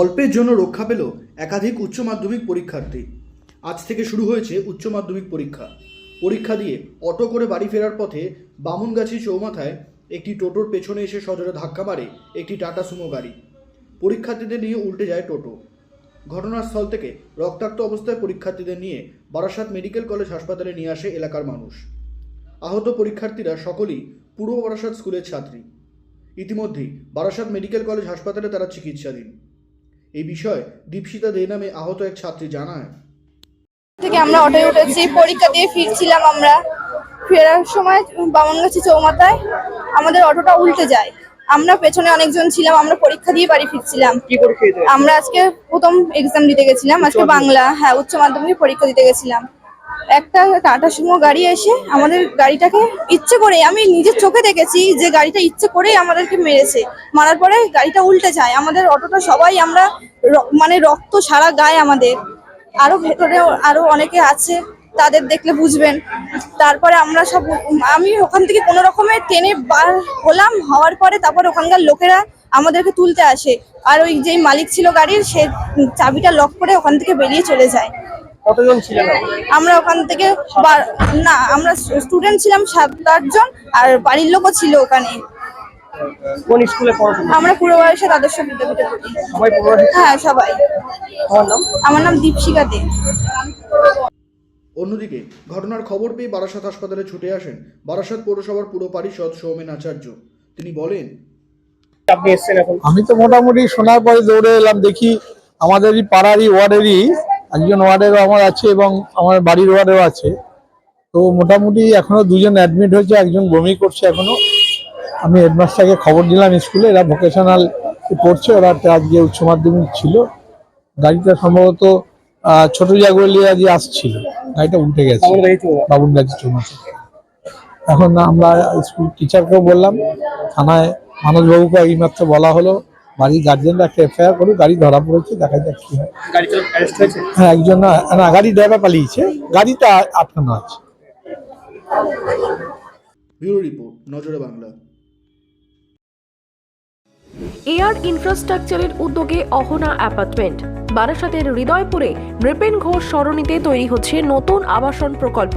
অল্পের জন্য রক্ষা পেল একাধিক উচ্চ মাধ্যমিক পরীক্ষার্থী। আজ থেকে শুরু হয়েছে উচ্চ মাধ্যমিক পরীক্ষা। পরীক্ষা দিয়ে অটো করে বাড়ি ফেরার পথে বামুনগাছি চৌমাথায় একটি টোটোর পেছনে এসে সজোরে ধাক্কা মারে একটি টাটা সুমো গাড়ি। পরীক্ষার্থীদের নিয়ে উল্টে যায় টোটো। ঘটনাস্থল থেকে রক্তাক্ত অবস্থায় পরীক্ষার্থীদের নিয়ে বারাসাত মেডিকেল কলেজ হাসপাতালে নিয়ে আসে এলাকার মানুষ। আহত পরীক্ষার্থীরা সকলেই পূর্ব বারাসাত স্কুলের ছাত্রী। ইতিমধ্যেই বারাসাত মেডিকেল কলেজ হাসপাতালে তারা চিকিৎসাধীন। এই বিষয়ে দীপশিতা দে নামে আহত এক ছাত্রী জানায়। থেকে আমরা অটোয় উঠেছি পরীক্ষা দিয়ে ফিরছিলাম আমরা। ফেরার সময় বামনগাছি চৌমাথায় আমাদের অটোটা উল্টে যায়। আমরা পেছনে অনেকজন ছিলাম আমরা পরীক্ষা দিয়ে বাড়ি ফিরছিলাম। আমরা আজকে প্রথম এক্সাম দিতে গেছিলাম আজকে বাংলা হ্যাঁ উচ্চ মাধ্যমিক পরীক্ষা দিতে গেছিলাম। একটা টাটা সুমো গাড়ি এসে আমাদের গাড়িটাকে ইচ্ছে করে, আমি নিজের চোখে দেখেছি যে গাড়িটা ইচ্ছে করেই আমাদেরকে মেরেছে। মারার পরে গাড়িটা উল্টে যায়। আমাদের অটোটা সবাই আমরা মানে রক্ত সারা গায়ে আমাদের। আরও ভেতরে আরও অনেকে আছে, তাদের দেখলে বুঝবেন। তারপরে আমরা সব, আমি ওখান থেকে কোনো রকমের ট্রেনে বার হলাম, হওয়ার পরে তারপর ওখানকার লোকেরা আমাদেরকে তুলতে আসে। আর ওই যেই মালিক ছিল গাড়ির, সে চাবিটা লক করে ওখান থেকে বেরিয়ে চলে যায়। কতজন ছিলেন? আমরা ওখান থেকে না আমরা স্টুডেন্ট ছিলাম সাত আটজন আর বাড়ির লোকও ছিল ওখানে। কোন স্কুলে পড়াশোনা আমরা পুরো বয়সে আদর্শ বিদ্যাপীঠে পড়ি। সবাই হ্যাঁ সবাই। আমার নাম? আমার নাম দীপশিকা দে। অন্যদিকে ঘটনার খবর পেয়ে বারাসাত হাসপাতালে ছুটে আসেন বারাসাত পৌরসভার পুর পারিষদ সৌমেন আচার্য। তিনি বলেন আপনি আমি তো মোটামুটি শোনার পরে দৌড়ে এলাম দেখি আমাদেরই পাড়ারই ওয়ার্ডেরই একজন ওয়ার্ডেরও আমার আছে এবং আমার বাড়ির ওয়ার্ডেও আছে। তো মোটামুটি এখনও দুজন অ্যাডমিট হয়েছে, একজন বমি করছে এখনও। আমি হেডমাস্টারকে খবর দিলাম স্কুলে, এরা ভোকেশনাল পড়ছে, ওরা আজকে উচ্চ মাধ্যমিক ছিল। গাড়িটা সম্ভবত ছোট জাগুলিয়া দিয়ে আসছিল। গাড়িটা উল্টে গেছে। বাবুন গাছি চৌমাথা এখন আমরা স্কুল টিচারকেও বললাম, থানায় মানসবাবুকে এইমাত্র বলা হলো। বাড়ির গার্জেনরা একটা এফআইআর করুক গাড়ি ধরা পড়েছে দেখা যাক কি হয়। গাড়ি চালক অ্যারেস্ট হয়েছে? হ্যাঁ একজন না না, গাড়ি ড্রাইভার পালিয়েছে। গাড়িটা আটকানো আছে। ব্যুরো রিপোর্ট নজরে বাংলা। এয়ার ইনফ্রাস্ট্রাকচারের উদ্যোগে অহনা অ্যাপার্টমেন্ট বারাসাতের হৃদয়পুরে নৃপেন ঘোষ সরণিতে তৈরি হচ্ছে নতুন আবাসন প্রকল্প।